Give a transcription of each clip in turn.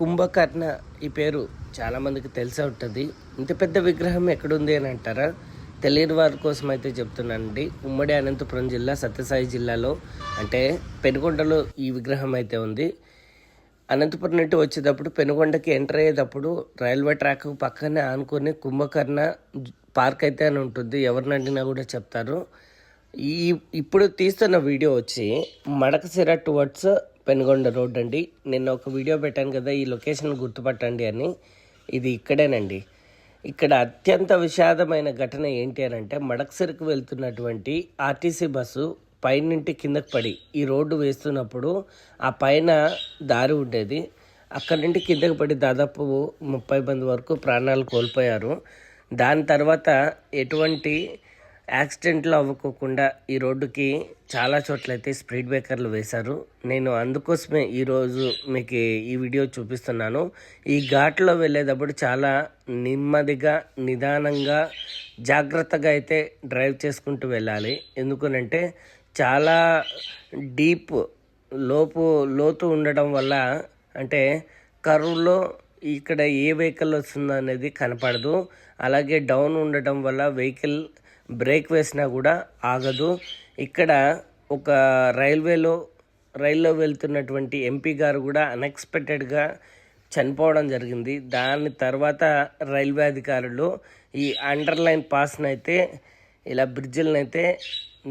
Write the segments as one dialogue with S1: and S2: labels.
S1: కుంభకర్ణ ఈ పేరు చాలామందికి తెలిసే ఉంటుంది. ఇంత పెద్ద విగ్రహం ఎక్కడుంది అని అంటారా? తెలియని వారి కోసం అయితే చెప్తున్నానండి. ఉమ్మడి అనంతపురం జిల్లా సత్యసాయి జిల్లాలో అంటే పెనుగొండలో ఈ విగ్రహం అయితే ఉంది. అనంతపురం నుండి వచ్చేటప్పుడు పెనుగొండకి ఎంటర్ అయ్యేటప్పుడు రైల్వే ట్రాక్ పక్కనే ఆనుకొని కుంభకర్ణ పార్క్ అయితే అని ఉంటుంది. ఎవరిని అడిగినా కూడా చెప్తారు. ఈ ఇప్పుడు తీస్తున్న వీడియో వచ్చి మడకసిర టువర్డ్స్ పెనుగొండ రోడ్ అండి. నిన్న ఒక వీడియో పెట్టాను కదా ఈ లొకేషన్ గుర్తుపట్టండి అని. ఇది ఇక్కడేనండి. ఇక్కడ అత్యంత విషాదమైన ఘటన ఏంటి అని అంటే మడకసిరకు వెళ్తున్నటువంటి ఆర్టీసీ బస్సు పైనుంటి కిందకి పడి ఈ రోడ్డు వేస్తున్నప్పుడు ఆ పైన దారి ఉండేది. అక్కడి నుండి కిందకి పడి దాదాపు ముప్పై మంది వరకు ప్రాణాలు కోల్పోయారు. దాని తర్వాత ఎటువంటి యాక్సిడెంట్లు అవ్వకోకుండా ఈ రోడ్డుకి చాలా చోట్ల అయితే స్పీడ్ బ్రేకర్లు వేశారు. నేను అందుకోసమే ఈరోజు మీకు ఈ వీడియో చూపిస్తున్నాను. ఈ ఘాట్లో వెళ్ళేటప్పుడు చాలా నెమ్మదిగా నిదానంగా జాగ్రత్తగా అయితే డ్రైవ్ చేసుకుంటూ వెళ్ళాలి. ఎందుకనంటే చాలా డీప్ లోపు లోతు ఉండడం వల్ల అంటే కరువులో ఇక్కడ ఏ వెహికల్ వస్తుందో అనేది కనపడదు. అలాగే డౌన్ ఉండటం వల్ల వెహికల్ బ్రేక్ వేసినా కూడా ఆగదు. ఇక్కడ ఒక రైల్వేలో రైల్లో వెళ్తున్నటువంటి ఎంపీ గారు కూడా అన్ఎక్స్పెక్టెడ్గా చనిపోవడం జరిగింది. దాని తర్వాత రైల్వే అధికారులు ఈ అండర్లైన్ పాస్ని అయితే ఇలా బ్రిడ్జిలను అయితే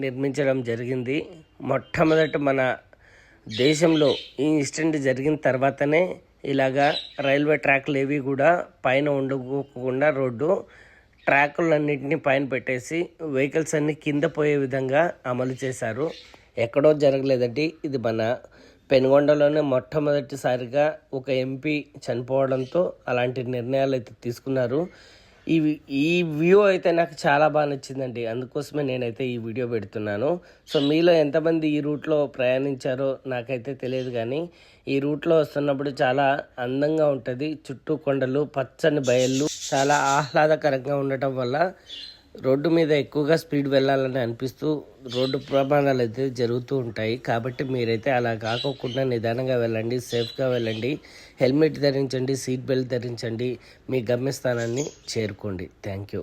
S1: నిర్మించడం జరిగింది. మొట్టమొదట మన దేశంలో ఈ ఇన్సిడెంట్ జరిగిన తర్వాతనే ఇలాగా రైల్వే ట్రాక్లు ఏవి కూడా పైన ఉండకోకుండా రోడ్డు ట్రాకులన్నింటినీ పైన పెట్టేసి వెహికల్స్ అన్నీ కింద పోయే విధంగా అమలు చేశారు. ఎక్కడో జరగలేదండి. ఇది మన పెనుగొండలోనే మొట్టమొదటిసారిగా ఒక ఎంపీ చనిపోవడంతో అలాంటి నిర్ణయాలు అయితే తీసుకున్నారు. ఈ ఈ వ్యూ అయితే నాకు చాలా బాగా నచ్చిందండి. అందుకోసమే నేనైతే ఈ వీడియో పెడుతున్నాను. సో మీలో ఎంతమంది ఈ రూట్లో ప్రయాణించారో నాకైతే తెలియదు కానీ ఈ రూట్లో వస్తున్నప్పుడు చాలా అందంగా ఉంటుంది. చుట్టూ కొండలు పచ్చని బయళ్ళు చాలా ఆహ్లాదకరంగా ఉండటం వల్ల రోడ్డు మీద ఎక్కువగా స్పీడ్ వెళ్ళాలని అనిపిస్తూ రోడ్డు ప్రమాదాలు అయితే జరుగుతూ ఉంటాయి. కాబట్టి మీరైతే అలా కాకోకుండా నిదానంగా వెళ్ళండి సేఫ్గా వెళ్ళండి హెల్మెట్ ధరించండి సీట్ బెల్ట్ ధరించండి. మీ గమ్యస్థానాన్ని చేరుకోండి. Thank you.